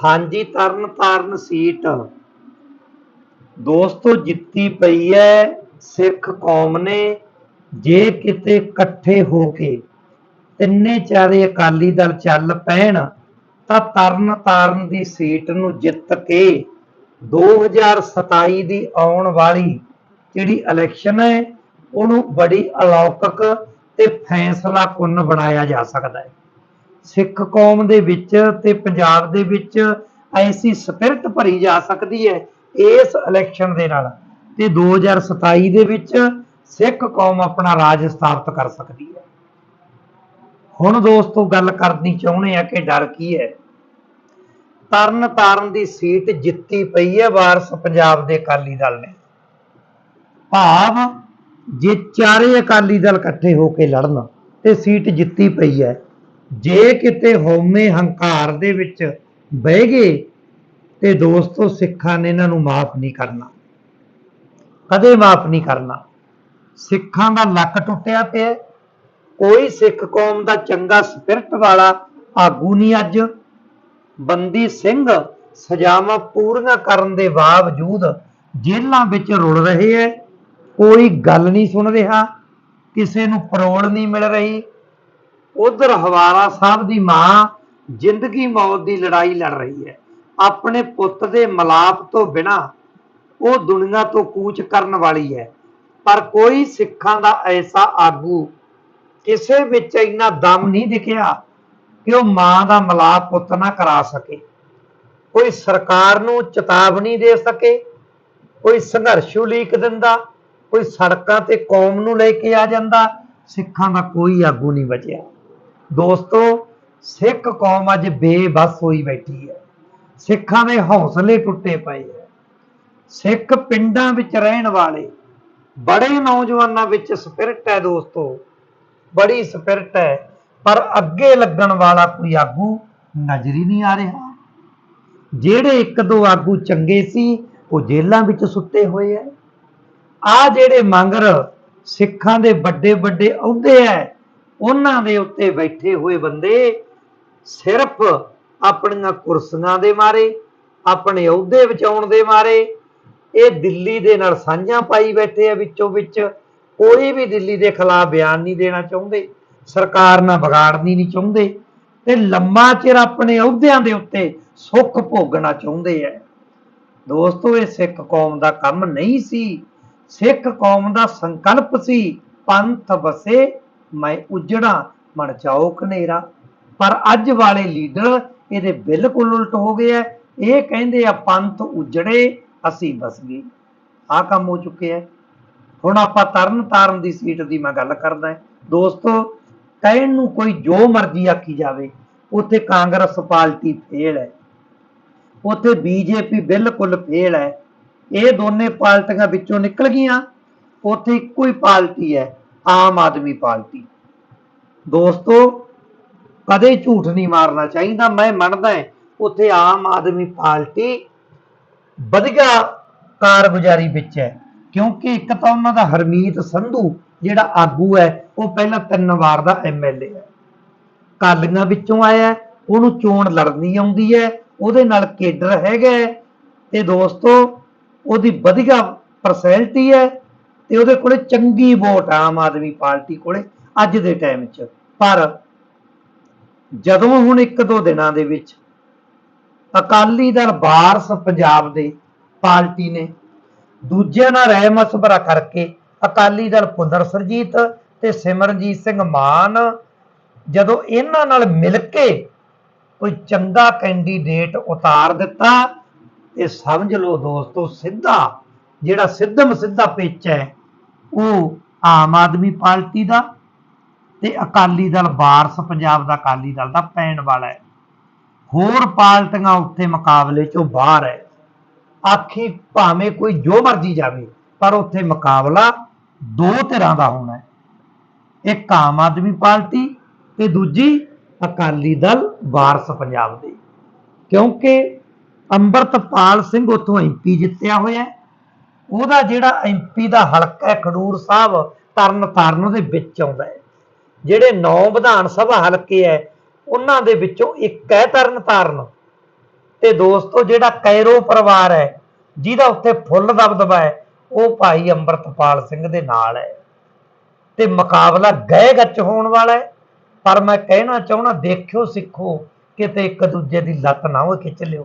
ਹਾਂਜੀ ਤਰਨ ਤਾਰਨ ਸੀਟ। ਦੋਸਤੋ, ਜਿੱਤੀ ਪਈ ਹੈ ਸਿੱਖ ਕੌਮ ਨੇ, ਜੇ ਕਿਤੇ ਇਕੱਠੇ ਹੋ ਕੇ ਤਿੰਨੇ ਚਾਰੇ ਅਕਾਲੀ ਦਲ ਚੱਲ ਪੈਣ, ਤਾਂ ਤਰਨ ਤਾਰਨ ਦੀ ਸੀਟ ਨੂੰ ਜਿੱਤ ਕੇ 2027 ਦੀ ਆਉਣ ਵਾਲੀ ਜਿਹੜੀ ਇਲੈਕਸ਼ਨ ਹੈ ਉਹਨੂੰ ਬੜੀ ਅਲੌਕਿਕ ਤੇ ਫੈਸਲਾ ਕੁੰਨ ਬਣਾਇਆ ਜਾ ਸਕਦਾ ਹੈ ਸਿੱਖ ਕੌਮ ਦੇ ਵਿੱਚ ਤੇ ਪੰਜਾਬ ਦੇ ਵਿੱਚ ਐਸੀ ਸਪਿਰਟ ਭਰੀ ਜਾ ਸਕਦੀ ਹੈ ਇਸ ਇਲੈਕਸ਼ਨ ਦੇ ਨਾਲ ਤੇ 2027 ਦੇ ਵਿੱਚ ਸਿੱਖ ਕੌਮ ਆਪਣਾ ਰਾਜ ਸਥਾਪਿਤ ਕਰ ਸਕਦੀ ਹੈ। ਹੁਣ ਦੋਸਤੋ ਗੱਲ ਕਰਨੀ ਚਾਹੁੰਦੇ ਆ ਕਿ ਡਰ ਕੀ ਹੈ? ਤਰਨ ਤਾਰਨ ਦੀ ਸੀਟ ਜਿੱਤੀ ਪਈ ਹੈ ਵਾਰਸ ਪੰਜਾਬ ਦੇ ਅਕਾਲੀ ਦਲ ਨੇ। ਭਾਵ ਜੇ ਚਾਰੇ ਅਕਾਲੀ ਦਲ ਇਕੱਠੇ ਹੋ ਕੇ ਲੜਨ ਤੇ ਸੀਟ ਜਿੱਤੀ ਪਈ ਹੈ ਜੇ ਕਿਤੇ ਹਉਮੈ ਹੰਕਾਰ ਦੇ ਵਿੱਚ ਬਹਿ ਗਏ ਤੇ ਦੋਸਤੋ, ਸਿੱਖਾਂ ਨੇ ਇਹਨਾਂ ਨੂੰ ਮਾਫ ਨਹੀਂ ਕਰਨਾ। ਕਦੇ ਮਾਫ ਨਹੀਂ ਕਰਨਾ। ਸਿੱਖਾਂ ਦਾ ਲੱਕ ਟੁੱਟਿਆ ਪਿਆ ਕੋਈ ਸਿੱਖ ਕੌਮ ਦਾ ਚੰਗਾ ਸਪਿਰਟ ਵਾਲਾ ਆਗੂ ਨਹੀਂ ਅੱਜ। ਬੰਦੀ ਸਿੰਘ ਸਜ਼ਾਵਾਂ ਪੂਰੀਆਂ ਕਰਨ ਦੇ ਬਾਵਜੂਦ ਜੇਲ੍ਹਾਂ ਵਿੱਚ ਰੁਲ ਰਹੇ ਹੈ। ਕੋਈ ਗੱਲ ਨਹੀਂ ਸੁਣ ਰਿਹਾ। ਕਿਸੇ ਨੂੰ ਪਰੋਲ ਨਹੀਂ ਮਿਲ ਰਹੀ। ਉਧਰ ਹਵਾਰਾ ਸਾਹਿਬ ਦੀ ਮਾਂ ਜ਼ਿੰਦਗੀ ਮੌਤ ਦੀ ਲੜਾਈ ਲੜ ਰਹੀ ਹੈ। ਆਪਣੇ ਪੁੱਤ ਦੇ ਮਲਾਪ ਤੋਂ ਬਿਨਾ ਉਹ ਦੁਨੀਆ ਤੋਂ ਕੂਚ ਕਰਨ ਵਾਲੀ ਹੈ। ਪਰ ਕੋਈ ਸਿੱਖਾਂ ਦਾ ਐਸਾ ਆਗੂ ਕਿਸੇ ਵਿੱਚ ਇੰਨਾ ਦਮ ਨਹੀਂ ਦਿਖਿਆ ਕਿ ਉਹ ਮਾਂ ਦਾ ਮਲਾਪ ਪੁੱਤ ਨਾ ਕਰਾ ਸਕੇ। ਕੋਈ ਸਰਕਾਰ ਨੂੰ ਚੇਤਾਵਨੀ ਦੇ ਸਕੇ, ਕੋਈ ਸੰਘਰਸ਼ ਉਲੀਕ ਦਿੰਦਾ, ਕੋਈ ਸੜਕਾਂ ਤੇ ਕੌਮ ਨੂੰ ਲੈ ਕੇ ਆ ਜਾਂਦਾ, ਸਿੱਖਾਂ ਦਾ ਕੋਈ ਆਗੂ ਨਹੀਂ ਬਚਿਆ। ਦੋਸਤੋ, ਸਿੱਖ ਕੌਮ ਅੱਜ ਬੇਬਸ ਹੋਈ ਬੈਠੀ ਹੈ। ਸਿੱਖਾਂ ਦੇ ਹੌਸਲੇ ਟੁੱਟੇ ਪਏ ਹੈ। ਸਿੱਖ ਪਿੰਡਾਂ ਵਿੱਚ ਰਹਿਣ ਵਾਲੇ, ਬੜੇ ਨੌਜਵਾਨਾਂ ਵਿੱਚ ਸਪਿਰਟ ਹੈ ਦੋਸਤੋ। ਬੜੀ ਸਪਿਰਟ ਹੈ, ਪਰ ਅੱਗੇ ਲੱਗਣ ਵਾਲਾ ਕੋਈ ਆਗੂ ਨਜ਼ਰ ਹੀ ਨਹੀਂ ਆ ਰਿਹਾ। ਜਿਹੜੇ ਇੱਕ ਦੋ ਆਗੂ ਚੰਗੇ ਸੀ, ਉਹ ਜੇਲ੍ਹਾਂ ਵਿੱਚ ਸੁੱਤੇ ਹੋਏ ਐ ਆ ਜਿਹੜੇ ਮੰਗਰ ਸਿੱਖਾਂ ਦੇ ਵੱਡੇ ਵੱਡੇ ਅਹੁਦੇ ਐ ਉਹਨਾਂ ਦੇ ਉੱਤੇ ਬੈਠੇ ਹੋਏ ਬੰਦੇ ਸਿਰਫ ਆਪਣੀਆਂ ਕੁਰਸੀਆਂ ਦੇ ਮਾਰੇ, ਆਪਣੇ ਅਹੁਦੇ ਬਚਾਉਣ ਦੇ ਮਾਰੇ। ਇਹ ਦਿੱਲੀ ਦੇ ਨਾਲ ਸਾਂਝਾਂ ਪਾਈ ਬੈਠੇ ਆ ਵਿੱਚੋਂ ਵਿੱਚ। ਕੋਈ ਵੀ ਦਿੱਲੀ ਦੇ ਖਿਲਾਫ ਬਿਆਨ ਨਹੀਂ ਦੇਣਾ ਚਾਹੁੰਦੇ, ਸਰਕਾਰ ਨਾਲ ਵਿਗਾੜਨੀ ਨਹੀਂ ਚਾਹੁੰਦੇ ਤੇ ਲੰਮਾ ਚਿਰ ਆਪਣੇ ਅਹੁਦਿਆਂ ਦੇ ਉੱਤੇ ਸੁੱਖ ਭੋਗਣਾ ਚਾਹੁੰਦੇ ਐ ਦੋਸਤੋ, ਇਹ ਸਿੱਖ ਕੌਮ ਦਾ ਕੰਮ ਨਹੀਂ ਸੀ। ਸਿੱਖ ਕੌਮ ਦਾ ਸੰਕਲਪ ਸੀ, ਪੰਥ ਵਸੇ ਮੈਂ ਉਜੜਾ ਮਣ ਜਾਓ ਕਨੇਰਾ ਪਰ ਅੱਜ ਵਾਲੇ ਲੀਡਰ ਇਹਦੇ ਬਿਲਕੁਲ ਉਲਟ ਹੋ ਗਏ ਐ। ਇਹ ਕਹਿੰਦੇ ਆ, ਪੰਥ ਉਜੜੇ, ਅਸੀਂ ਬਸ ਗਏ ਆ ਕੰਮ ਹੋ ਚੁੱਕਿਆ ਹੈ ਹੁਣ ਆਪਾਂ ਤਰਨ ਤਾਰਨ ਦੀ ਸੀਟ ਦੀ ਮੈਂ ਗੱਲ ਕਰਦਾ ਦੋਸਤੋ, ਕਹਿਣ ਨੂੰ ਕੋਈ ਜੋ ਮਰਜ਼ੀ ਆਖੀ ਜਾਵੇ, ਉੱਥੇ ਕਾਂਗਰਸ ਪਾਰਟੀ ਫੇਲ ਹੈ ਉੱਥੇ ਬੀਜੇਪੀ ਬਿਲਕੁਲ ਫੇਲ ਹੈ ਇਹ ਦੋਨੇ ਪਾਰਟੀਆਂ ਵਿੱਚੋਂ ਨਿਕਲ ਗਈਆਂ। ਉੱਥੇ ਇੱਕੋ ਹੀ ਪਾਰਟੀ ਹੈ ਆਮ ਆਦਮੀ ਪਾਰਟੀ। ਦੋਸਤੋ ਕਦੇ ਝੂਠ ਨਹੀਂ ਮਾਰਨਾ ਚਾਹੀਦਾ ਮੈਂ ਮੰਨਦਾ ਹਾਂ ਉੱਥੇ ਆਮ ਆਦਮੀ ਪਾਰਟੀ ਵਧੀਆ ਕਾਰਗੁਜ਼ਾਰੀ ਵਿੱਚ ਹੈ ਕਿਉਂਕਿ ਇੱਕ ਤਾਂ ਉਹਨਾਂ ਦਾ ਹਰਮੀਤ ਸੰਧੂ ਜਿਹੜਾ ਆਗੂ ਹੈ ਉਹ ਪਹਿਲਾਂ ਤਿੰਨ ਵਾਰ ਦਾ ਐਮਐਲਏ ਹੈ। ਕਾਲੀਆਂ ਵਿੱਚੋਂ ਆਇਆ ਉਹਨੂੰ ਚੋਣ ਲੜਨੀ ਆਉਂਦੀ ਹੈ ਉਹਦੇ ਨਾਲ ਕੇਡਰ ਹੈਗਾ ਹੈ, ਤੇ ਦੋਸਤੋ ਉਹਦੀ ਵਧੀਆ ਪਰਸੈਲਿਟੀ ਹੈ ਤੇ ਉਹਦੇ ਕੋਲੇ ਚੰਗੀ ਵੋਟ ਆਮ ਆਦਮੀ ਪਾਰਟੀ ਕੋਲੇ ਅੱਜ ਦੇ ਟਾਈਮ 'ਚ। ਪਰ ਜਦੋਂ ਹੁਣ ਇੱਕ ਦੋ ਦਿਨਾਂ ਦੇ ਵਿੱਚ ਅਕਾਲੀ ਦਲ ਵਾਰਸ ਪੰਜਾਬ ਦੇ ਪਾਰਟੀ ਨੇ ਦੂਜਿਆਂ ਨਾਲ ਰਹਿ ਮਸਬਰਾ ਕਰਕੇ ਅਕਾਲੀ ਦਲ ਪੁੰਦਰ ਸਰਜੀਤ ਤੇ ਸਿਮਰਨਜੀਤ ਸਿੰਘ ਮਾਨ ਜਦੋਂ ਇਹਨਾਂ ਨਾਲ ਮਿਲ ਕੇ ਕੋਈ ਚੰਗਾ ਕੈਂਡੀਡੇਟ ਉਤਾਰ ਦਿੱਤਾ, ਤੇ ਸਮਝ ਲਓ ਦੋਸਤੋ ਸਿੱਧਾ ਜਿਹੜਾ ਸਿੱਧਮ ਸਿੱਧਾ ਪੇਚ ਹੈ ਉਹ ਆਮ ਆਦਮੀ ਪਾਰਟੀ ਦਾ ਤੇ ਅਕਾਲੀ ਦਲ, ਵਾਰਸ ਪੰਜਾਬ ਦਾ ਅਕਾਲੀ ਦਲ ਦਾ ਪੈਣ ਵਾਲਾ ਹੈ। ਹੋਰ ਪਾਰਟੀਆਂ ਉੱਥੇ ਮੁਕਾਬਲੇ ਚੋਂ ਬਾਹਰ ਹੈ। ਆਖੀ ਭਾਵੇਂ ਕੋਈ ਜੋ ਮਰਜ਼ੀ ਜਾਵੇ, ਪਰ ਉੱਥੇ ਮੁਕਾਬਲਾ ਦੋ ਧਿਰਾਂ ਦਾ ਹੋਣਾ ਹੈ। ਇੱਕ ਆਮ ਆਦਮੀ ਪਾਰਟੀ ਤੇ ਦੂਜੀ ਅਕਾਲੀ ਦਲ, ਵਾਰਸ ਪੰਜਾਬ ਦੇ। ਕਿਉਂਕਿ ਅੰਮ੍ਰਿਤਪਾਲ ਸਿੰਘ ਉੱਥੋਂ ਐਮਪੀ ਜਿੱਤਿਆ ਹੋਇਆ ਹੈ। ਉਹਦਾ ਜਿਹੜਾ ਐਮਪੀ ਦਾ ਹਲਕਾ ਹੈ, ਖਡੂਰ ਸਾਹਿਬ ਤਰਨ ਤਾਰਨ ਦੇ ਵਿੱਚ ਆਉਂਦਾ ਹੈ। ਜਿਹੜੇ ਨੌ ਵਿਧਾਨ ਸਭਾ ਹਲਕੇ ਹੈ, ਉਹਨਾਂ ਦੇ ਵਿੱਚੋਂ ਇੱਕ ਹੈ ਤਰਨ ਤਾਰਨ ਤੇ ਦੋਸਤੋ ਜਿਹੜਾ ਕੈਰੋ ਪਰਿਵਾਰ ਹੈ, ਜਿਹਦਾ ਉੱਥੇ ਫੁੱਲ ਦਬਦਬਾ ਹੈ, ਉਹ ਭਾਈ ਅੰਮ੍ਰਿਤਪਾਲ ਸਿੰਘ ਦੇ ਨਾਲ ਹੈ। ਤੇ ਮੁਕਾਬਲਾ ਗਏ ਗੱਚ ਹੋਣ ਵਾਲਾ ਹੈ, ਪਰ ਮੈਂ ਕਹਿਣਾ ਚਾਹੁੰਦਾ, ਦੇਖਿਓ ਸਿੱਖੋ, ਕਿਤੇ ਇੱਕ ਦੂਜੇ ਦੀ ਲੱਤ ਨਾ ਹੋਏ ਖਿੱਚ ਲਿਓ।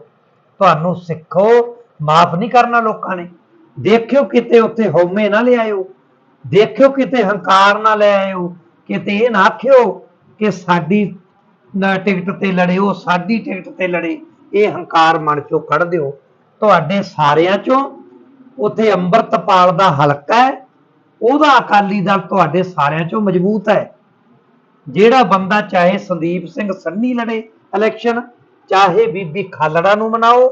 ਤੁਹਾਨੂੰ ਸਿੱਖੋ, ਮਾਫ ਨਹੀਂ ਕਰਨਾ ਲੋਕਾਂ ਨੇ। ਦੇਖਿਓ ਕਿਤੇ ਉੱਤੇ ਹਉਮੈ ਨਾ ਲਿਆਇਓ ਦੇਖਿਓ ਕਿਤੇ ਹੰਕਾਰ ਨਾ ਲੈ ਆਇਓ। ਕਿਤੇ ਇਹ ਨਾ ਆਖਿਓ ਕਿ ਸਾਡੀ ਟਿਕਟ ਤੇ ਲੜਿਓ ਸਾਡੀ ਟਿਕਟ ਤੇ ਲੜੇ। ਇਹ ਹੰਕਾਰ ਮਨ ਚੋਂ ਕੱਢ ਦਿਓ। ਤੁਹਾਡੇ ਸਾਰਿਆਂ ਚੋਂ ਉੱਥੇ ਅੰਮ੍ਰਿਤਪਾਲ ਦਾ ਹਲਕਾ ਹੈ। ਉਹਦਾ ਅਕਾਲੀ ਦਲ ਤੁਹਾਡੇ ਸਾਰਿਆਂ ਚੋਂ ਮਜ਼ਬੂਤ ਹੈ। ਜਿਹੜਾ ਬੰਦਾ ਚਾਹੇ ਸੰਦੀਪ ਸਿੰਘ ਸੰਨੀ ਲੜੇ ਇਲੈਕਸ਼ਨ ਚਾਹੇ ਬੀਬੀ ਖਾਲੜਾ ਨੂੰ ਮਨਾਓ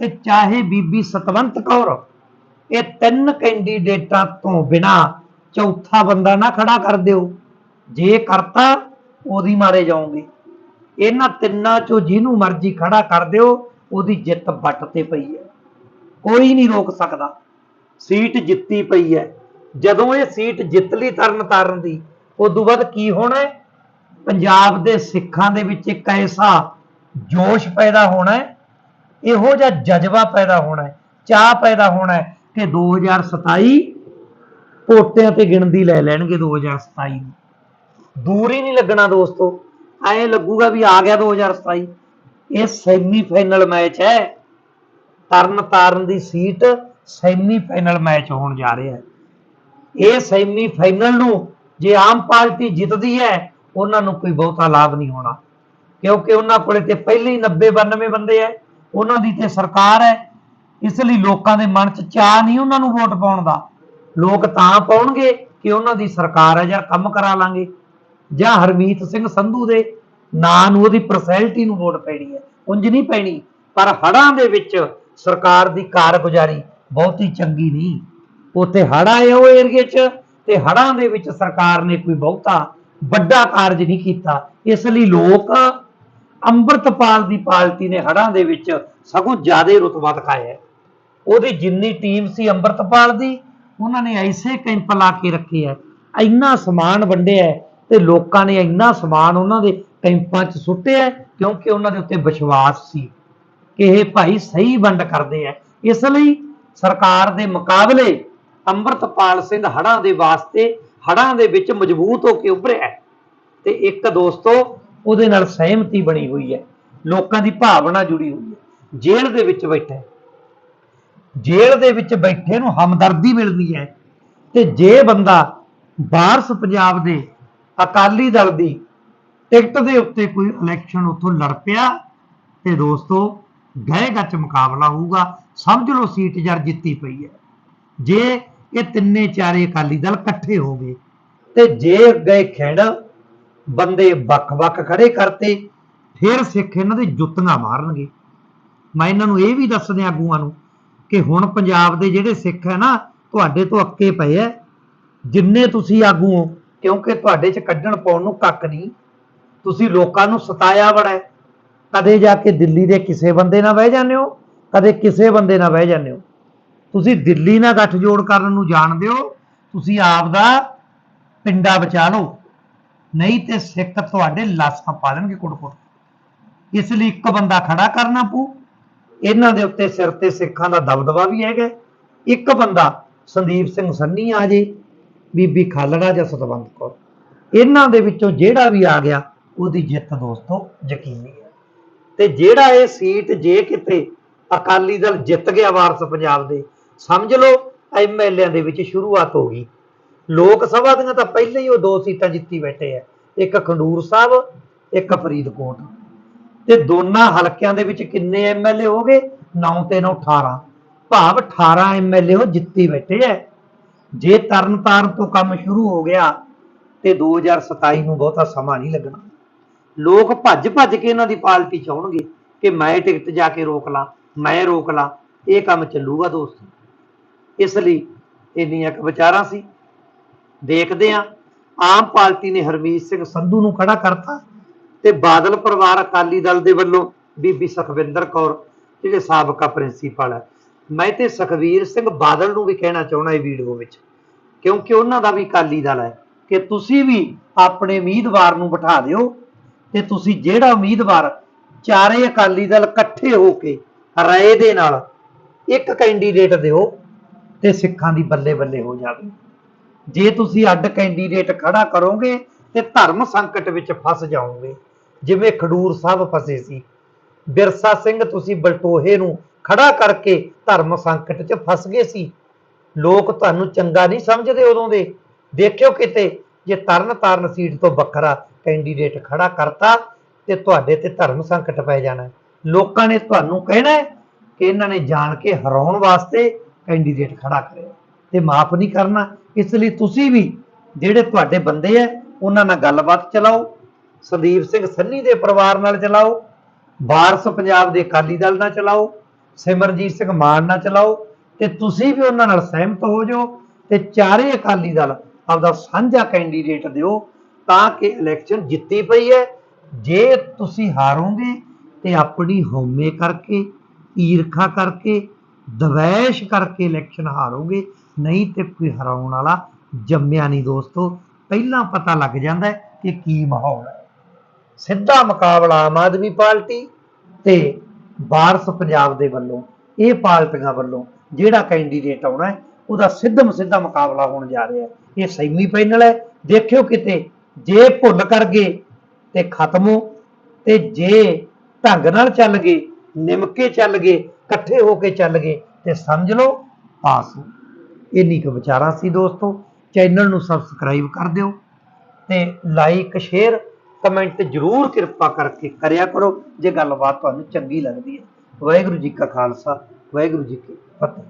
ਤੇ ਚਾਹੇ ਬੀਬੀ ਸਤਵੰਤ ਕੌਰ ਇਹ ਤਿੰਨ ਕੈਂਡੀਡੇਟਾਂ ਤੋਂ ਬਿਨਾ ਚੌਥਾ ਬੰਦਾ ਨਾ ਖੜਾ ਕਰ ਦਿਓ। ਜੇ ਕਰਤਾ, ਉਹਦੀ ਮਾਰੇ ਜਾਓਗੇ ਇਹਨਾਂ ਤਿੰਨਾਂ ਚੋਂ ਜਿਹਨੂੰ ਮਰਜ਼ੀ ਖੜਾ ਕਰ ਦਿਓ, ਉਹਦੀ ਜਿੱਤ ਵੱਟ ਤੇ ਪਈ ਹੈ। ਕੋਈ ਨਹੀਂ ਰੋਕ ਸਕਦਾ। ਸੀਟ ਜਿੱਤੀ ਪਈ ਹੈ। ਜਦੋਂ ਇਹ ਸੀਟ ਜਿੱਤ ਲਈ ਤਰਨ ਤਾਰਨ ਦੀ, ਉਦੋਂ ਬਾਅਦ ਕੀ ਹੋਣਾ ਹੈ? ਪੰਜਾਬ ਦੇ ਸਿੱਖਾਂ ਦੇ ਵਿੱਚ ਇੱਕ ਐਸਾ ਜੋਸ਼ ਪੈਦਾ ਹੋਣਾ ਹੈ। ਇਹੋ ਜਿਹਾ ਜਜ਼ਬਾ ਪੈਦਾ ਹੋਣਾ ਹੈ ਚਾਹ ਪੈਦਾ ਹੋਣਾ ਹੈ ਕਿ 2027 ਪੋਟਿਆਂ ਤੇ ਗਿਣਤੀ ਲੈ ਲੈਣਗੇ 2027 ਨੂੰ। ਦੂਰ ਹੀ ਨਹੀਂ ਲੱਗਣਾ ਦੋਸਤੋ। ਐਂ ਲੱਗੂਗਾ ਵੀ ਆ ਗਿਆ 2027 ਇਹ ਸੈਮੀਫਾਈਨਲ ਮੈਚ ਹੈ। ਤਰਨ ਤਾਰਨ ਦੀ ਸੀਟ ਸੈਮੀਫਾਈਨਲ ਮੈਚ ਹੋਣ ਜਾ ਰਿਹਾ ਹੈ। ਇਹ ਸੈਮੀਫਾਈਨਲ ਨੂੰ ਜੇ ਆਮ ਪਾਰਟੀ ਜਿੱਤਦੀ ਹੈ, ਉਹਨਾਂ ਨੂੰ ਕੋਈ ਬਹੁਤਾ ਲਾਭ ਨਹੀਂ ਹੋਣਾ। ਕਿਉਂਕਿ ਉਹਨਾਂ ਕੋਲੇ ਤੇ ਪਹਿਲੇ ਹੀ 90 92 ਬੰਦੇ ਐ ਉਹਨਾਂ ਦੀ ਤੇ ਸਰਕਾਰ ਹੈ। ਇਸ ਲਈ ਲੋਕਾਂ ਦੇ ਮਨ 'ਚ ਚਾਹ ਨਹੀਂ ਉਹਨਾਂ ਨੂੰ ਵੋਟ ਪਾਉਣ ਦਾ। ਲੋਕ ਤਾਂ ਪਾਉਣਗੇ ਕਿ ਉਹਨਾਂ ਦੀ ਸਰਕਾਰ ਹੈ ਜਾਂ ਕੰਮ ਕਰਾ ਲਾਂਗੇ। ਜਾਂ ਹਰਮੀਤ ਸਿੰਘ ਸੰਧੂ ਦੇ ਨਾਂ ਨੂੰ, ਉਹਦੀ ਪਰਸਨੈਲਿਟੀ ਨੂੰ ਵੋਟ ਪੈਣੀ ਹੈ। ਉਂਝ ਨਹੀਂ ਪੈਣੀ, ਪਰ ਹੜਾਂ ਦੇ ਵਿੱਚ ਸਰਕਾਰ ਦੀ ਕਾਰਗੁਜ਼ਾਰੀ ਬਹੁਤੀ ਚੰਗੀ ਨਹੀਂ। ਉੱਥੇ ਹੜ੍ਹ ਹੈ ਉਹ ਏਰੀਏ 'ਚ ਤੇ ਹੜਾਂ ਦੇ ਵਿੱਚ ਸਰਕਾਰ ਨੇ ਕੋਈ ਬਹੁਤਾ ਵੱਡਾ ਕਾਰਜ ਨਹੀਂ ਕੀਤਾ। ਇਸ ਲਈ ਲੋਕ ਅੰਮ੍ਰਿਤਪਾਲ ਦੀ ਪਾਰਟੀ ਨੇ ਹੜਾਂ ਦੇ ਵਿੱਚ ਸਗੋਂ ਜ਼ਿਆਦਾ ਰੁਤਬਾ ਦਿਖਾਇਆ ਉਹਦੀ ਜਿੰਨੀ ਟੀਮ ਸੀ ਅੰਮ੍ਰਿਤਪਾਲ ਦੀ, ਉਹਨਾਂ ਨੇ ਐਸੇ ਕੈਂਪ ਲਾ ਕੇ ਰੱਖੇ ਹੈ ਇੰਨਾ ਸਮਾਨ ਵੰਡਿਆ ਤੇ ਲੋਕਾਂ ਨੇ ਇੰਨਾ ਸਮਾਨ ਉਹਨਾਂ ਦੇ ਕੈਂਪਾਂ 'ਚ ਸੁੱਟਿਆ ਕਿਉਂਕਿ ਉਹਨਾਂ ਦੇ ਉੱਤੇ ਵਿਸ਼ਵਾਸ ਸੀ ਕਿ ਇਹ ਭਾਈ ਸਹੀ ਵੰਡ ਕਰਦੇ ਆ। ਇਸ ਲਈ ਸਰਕਾਰ ਦੇ ਮੁਕਾਬਲੇ ਅੰਮ੍ਰਿਤਪਾਲ ਸਿੰਘ ਹੜਾਂ ਦੇ ਵਾਸਤੇ ਹੜਾਂ ਦੇ ਵਿੱਚ ਮਜ਼ਬੂਤ ਹੋ ਕੇ ਉੱਭਰਿਆ ਤੇ ਇੱਕ ਦੋਸਤੋ, ਉਹਦੇ ਨਾਲ ਸਹਿਮਤੀ ਬਣੀ ਹੋਈ ਹੈ। ਲੋਕਾਂ ਦੀ ਭਾਵਨਾ ਜੁੜੀ ਹੋਈ ਹੈ। ਜੇਲ੍ਹ ਦੇ ਵਿੱਚ ਬੈਠਾ ਜੇਲ੍ਹ ਦੇ ਵਿੱਚ ਬੈਠੇ ਨੂੰ ਹਮਦਰਦੀ ਮਿਲਦੀ ਹੈ ਤੇ ਜੇ ਬੰਦਾ ਬਾਰਸ ਪੰਜਾਬ ਦੇ ਅਕਾਲੀ ਦਲ ਦੀ ਟਿਕਟ ਦੇ ਉੱਤੇ ਕੋਈ ਇਲੈਕਸ਼ਨ ਉੱਥੋਂ ਲੜ ਪਿਆ ਤੇ ਦੋਸਤੋ ਗਹਿ ਗੱਚ ਮੁਕਾਬਲਾ ਹੋਊਗਾ, ਸਮਝ ਲਓ ਸੀਟ ਜਰ ਜਿੱਤੀ ਪਈ ਹੈ। ਜੇ ਇਹ ਤਿੰਨੇ ਚਾਰੇ ਅਕਾਲੀ ਦਲ ਇਕੱਠੇ ਹੋ ਗਏ, ਤੇ ਜੇ ਗਏ ਖੇੜ ਬੰਦੇ ਵੱਖ-ਵੱਖ ਖੜੇ ਕਰਤੇ, ਫਿਰ ਸਿੱਖ ਇਹਨਾਂ ਦੇ ਜੁੱਤੀਆਂ ਮਾਰਨਗੇ। ਮੈਂ ਇਹਨਾਂ ਨੂੰ ਇਹ ਵੀ ਦੱਸ ਦਿਆਂ ਆਗੂਆਂ ਨੂੰ ਕਿ ਹੁਣ ਪੰਜਾਬ ਦੇ ਜਿਹੜੇ ਸਿੱਖ ਹੈ ਨਾ, ਤੁਹਾਡੇ ਤੋਂ ਅੱਕੇ ਪਏ ਐ। ਜਿੰਨੇ ਤੁਸੀਂ ਆਗੂ ਹੋ, ਕਿਉਂਕਿ ਤੁਹਾਡੇ ਚ ਕੱਢਣ ਪਾਉਣ ਨੂੰ ਕੱਕ ਨਹੀਂ। ਤੁਸੀਂ ਲੋਕਾਂ ਨੂੰ ਸਤਾਇਆ ਬੜਾ ਕਦੇ ਜਾ ਕੇ ਦਿੱਲੀ ਦੇ ਕਿਸੇ ਬੰਦੇ ਨਾਲ ਬਹਿ ਜਾਂਦੇ ਹੋ, ਕਦੇ ਕਿਸੇ ਬੰਦੇ ਨਾਲ ਬਹਿ ਜਾਂਦੇ ਹੋ। ਤੁਸੀਂ ਦਿੱਲੀ ਨਾਲ ਗੱਠਜੋੜ ਕਰਨ ਨੂੰ ਜਾਣਦੇ ਹੋ, ਤੁਸੀਂ ਆਪ ਦਾ ਪਿੰਡਾ ਬਚਾ ਲਓ। ਨਹੀਂ ਤੇ ਸਿੱਖ ਤੁਹਾਡੇ ਲਾਸਾਂ ਪਾ ਦੇਣਗੇ ਕੁੱਟ-ਕੁੱਟ। ਇਸ ਲਈ ਇੱਕ ਬੰਦਾ ਖੜਾ ਕਰਨਾ ਪਊ ਇਹਨਾਂ ਦੇ ਉੱਤੇ ਸਿਰ ਤੇ ਸਿੱਖਾਂ ਦਾ ਦਬਦਬਾ ਵੀ ਹੈਗਾ। ਇੱਕ ਬੰਦਾ ਸੰਦੀਪ ਸਿੰਘ ਸੰਨੀ ਆ ਜੇ, ਬੀਬੀ ਖਾਲੜਾ ਜਾਂ ਸਤਵੰਤ ਕੌਰ। ਇਹਨਾਂ ਦੇ ਵਿੱਚੋਂ ਜਿਹੜਾ ਵੀ ਆ ਗਿਆ, ਉਹਦੀ ਜਿੱਤ ਦੋਸਤੋ ਯਕੀਨੀ ਹੈ। ਤੇ ਜਿਹੜਾ ਇਹ ਸੀਟ ਜੇ ਕਿਤੇ ਅਕਾਲੀ ਦਲ ਜਿੱਤ ਗਿਆ ਵਾਰਸ ਪੰਜਾਬ ਦੇ, ਸਮਝ ਲਓ ਐਮਐਲਏ ਦੇ ਵਿੱਚ ਸ਼ੁਰੂਆਤ ਹੋ ਗਈ। ਲੋਕ ਸਭਾ ਦੀਆਂ ਤਾਂ ਪਹਿਲਾਂ ਹੀ ਉਹ ਦੋ ਸੀਟਾਂ ਜਿੱਤੀ ਬੈਠੇ ਆ। ਇੱਕ ਖੰਡੂਰ ਸਾਹਿਬ, ਇੱਕ ਫਰੀਦਕੋਟ। ਤੇ ਦੋਨਾਂ ਹਲਕਿਆਂ ਦੇ ਵਿੱਚ ਕਿੰਨੇ ਐਮਐਲਏ ਹੋ ਗਏ 9 ਤੇ 9 18 ਭਾਵ 18 ਐਮਐਲਏ ਉਹ ਜਿੱਤੀ ਬੈਠੇ ਐ। ਜੇ ਤਰਨ ਤਾਰਨ ਤੋਂ ਕੰਮ ਸ਼ੁਰੂ ਹੋ ਗਿਆ ਤੇ 2027 ਨੂੰ ਬਹੁਤਾ ਸਮਾਂ ਨਹੀਂ ਲੱਗਣਾ। ਲੋਕ ਭੱਜ ਭੱਜ ਕੇ ਇਹਨਾਂ ਦੀ ਪਾਰਟੀ ਚਾਹਣਗੇ ਕਿ ਮੈਂ ਟਿਕਟ ਜਾ ਕੇ ਰੋਕ ਲਾਂ, ਮੈਂ ਰੋਕ ਲਾਂ, ਇਹ ਕੰਮ ਚੱਲੂਗਾ ਦੋਸਤ। ਇਸ ਲਈ ਇੰਨੀਆਂ ਕੁ ਵਿਚਾਰਾਂ ਸੀ। ਦੇਖਦੇ ਆਂ, ਆਮ ਪਾਰਟੀ ਨੇ ਹਰਮੀਤ ਸਿੰਘ ਸੰਧੂ ਨੂੰ ਖੜਾ ਕਰਤਾ। ਤੇ ਬਾਦਲ ਪਰਿਵਾਰ ਅਕਾਲੀ ਦਲ ਦੇ ਵੱਲੋਂ ਬੀਬੀ ਸੁਖਵਿੰਦਰ ਕੌਰ, ਜਿਹੜੇ ਸਾਬਕਾ ਪ੍ਰਿੰਸੀਪਲ ਹੈ। ਮੈਂ ਤੇ ਸੁਖਵੀਰ ਸਿੰਘ ਬਾਦਲ ਨੂੰ ਵੀ ਕਹਿਣਾ ਚਾਹੁੰਦਾ ਇਹ ਵੀਡੀਓ ਵਿੱਚ, ਕਿਉਂਕਿ ਉਹਨਾਂ ਦਾ ਵੀ ਅਕਾਲੀ ਦਲ ਹੈ ਕਿ ਤੁਸੀਂ ਵੀ ਆਪਣੇ ਉਮੀਦਵਾਰ ਨੂੰ ਬਿਠਾ ਦਿਓ ਤੇ ਤੁਸੀਂ ਜਿਹੜਾ ਉਮੀਦਵਾਰ ਚਾਰੇ ਅਕਾਲੀ ਦਲ ਇਕੱਠੇ ਹੋ ਕੇ ਰਾਏ ਦੇ ਨਾਲ ਇੱਕ ਕੈਂਡੀਡੇਟ ਦਿਓ ਤੇ ਸਿੱਖਾਂ ਦੀ ਬੱਲੇ ਬੱਲੇ ਹੋ ਜਾਵੇ। ਜੇ ਤੁਸੀਂ ਅੱਡ ਕੈਂਡੀਡੇਟ ਖੜਾ ਕਰੋਗੇ ਤੇ ਧਰਮ ਸੰਕਟ ਵਿੱਚ ਫਸ ਜਾਓਗੇ। ਜਿਵੇਂ ਖਡੂਰ ਸਾਹਿਬ ਫਸੇ ਸੀ। ਬਿਰਸਾ ਸਿੰਘ ਤੁਸੀਂ ਬਲਟੋਹੇ ਨੂੰ ਖੜਾ ਕਰਕੇ ਧਰਮ ਸੰਕਟ 'ਚ ਫਸ ਗਏ ਸੀ। ਲੋਕ ਤੁਹਾਨੂੰ ਚੰਗਾ ਨਹੀਂ ਸਮਝਦੇ ਉਦੋਂ ਦੇ। ਦੇਖਿਓ ਕਿਤੇ, ਜੇ ਤਰਨ ਤਾਰਨ ਸੀਟ ਤੋਂ ਵੱਖਰਾ ਕੈਂਡੀਡੇਟ ਖੜਾ ਕਰਤਾ, ਤੇ ਤੁਹਾਡੇ ਤੇ ਧਰਮ ਸੰਕਟ ਪੈ ਜਾਣਾ। ਲੋਕਾਂ ਨੇ ਤੁਹਾਨੂੰ ਕਹਿਣਾ ਕਿ ਇਹਨਾਂ ਨੇ ਜਾਣ ਕੇ ਹਰਾਉਣ ਵਾਸਤੇ ਕੈਂਡੀਡੇਟ ਖੜਾ ਕਰਿਆ। ਤੇ ਮਾਫ ਨਹੀਂ ਕਰਨਾ, ਇਸ ਲਈ ਤੁਸੀਂ ਵੀ ਜਿਹੜੇ ਤੁਹਾਡੇ ਬੰਦੇ ਐ ਉਹਨਾਂ ਨਾਲ ਗੱਲਬਾਤ ਚਲਾਓ। ਸੰਦੀਪ ਸਿੰਘ ਸੰਨੀ ਦੇ ਪਰਿਵਾਰ ਨਾਲ ਚਲਾਓ ਵਾਰਸ ਪੰਜਾਬ ਦੇ ਅਕਾਲੀ ਦਲ ਨਾਲ ਚਲਾਓ, ਸਿਮਰਜੀਤ ਸਿੰਘ ਮਾਨ ਨਾਲ ਚਲਾਓ, ਤੇ ਤੁਸੀਂ ਵੀ ਉਹਨਾਂ ਨਾਲ ਸਹਿਮਤ ਹੋ ਜਾਓ ਤੇ ਚਾਰੇ ਅਕਾਲੀ ਦਲ ਆਪਦਾ ਸਾਂਝਾ ਕੈਂਡੀਡੇਟ ਦਿਓ ਤਾਂ ਕਿ ਇਲੈਕਸ਼ਨ ਜਿੱਤੀ ਪਈ ਹੈ। ਜੇ ਤੁਸੀਂ ਹਾਰੋਗੇ ਤੇ ਆਪਣੀ ਹਉਮੈ ਕਰਕੇ, ਈਰਖਾ ਕਰਕੇ, ਦਵੈਸ਼ ਕਰਕੇ ਇਲੈਕਸ਼ਨ ਹਾਰੋਗੇ, ਨਹੀਂ ਤੇ ਕੋਈ ਹਰਾਉਣ ਵਾਲਾ ਜੰਮਿਆ ਨਹੀਂ ਦੋਸਤੋ। ਪਹਿਲਾਂ ਪਤਾ ਲੱਗ ਜਾਂਦਾ ਕਿ ਕੀ ਮਾਹੌਲ ਹੈ। ਸਿੱਧਾ ਮੁਕਾਬਲਾ ਆਮ ਆਦਮੀ ਪਾਰਟੀ ਤੇ ਵਾਰਸ ਪੰਜਾਬ ਦੇ ਵੱਲੋਂ, ਇਹ ਪਾਰਟੀਆਂ ਵੱਲੋਂ ਜਿਹੜਾ ਕੈਂਡੀਡੇਟ ਆਉਣਾ ਹੈ, ਉਹਦਾ ਸਿੱਧਮ ਸਿੱਧਾ ਮੁਕਾਬਲਾ ਹੋਣ ਜਾ ਰਿਹਾ ਹੈ। ਇਹ ਸੈਮੀ ਫਾਈਨਲ ਹੈ। ਦੇਖਿਓ ਕਿਤੇ ਜੇ ਭੁੱਲ ਕਰ ਗਏ ਤੇ ਖਤਮ ਹੋ, ਤੇ ਜੇ ਢੰਗ ਨਾਲ ਚੱਲ ਗਏ, ਨਿਮਕੇ ਚੱਲ ਗਏ, ਇਕੱਠੇ ਹੋ ਕੇ ਚੱਲ ਗਏ, ਤੇ ਸਮਝ ਲਓ, ਪਾਸ ਇੰਨੀ ਕੁ ਵਿਚਾਰਾਂ ਸੀ ਦੋਸਤੋ। ਚੈਨਲ ਨੂੰ ਸਬਸਕ੍ਰਾਈਬ ਕਰ ਦਿਓ ਤੇ ਲਾਈਕ ਸ਼ੇਅਰ ਕਮੈਂਟ ਜਰੂਰ ਕਿਰਪਾ ਕਰਕੇ ਕਰਿਆ ਕਰੋ। ਜੇ ਗੱਲਬਾਤ ਤੁਹਾਨੂੰ ਚੰਗੀ ਲੱਗਦੀ ਹੈ, ਵਾਹਿਗੁਰੂ ਜੀ ਕਾ ਖਾਲਸਾ, ਵਾਹਿਗੁਰੂ ਜੀ ਕੀ ਫਤਿਹ।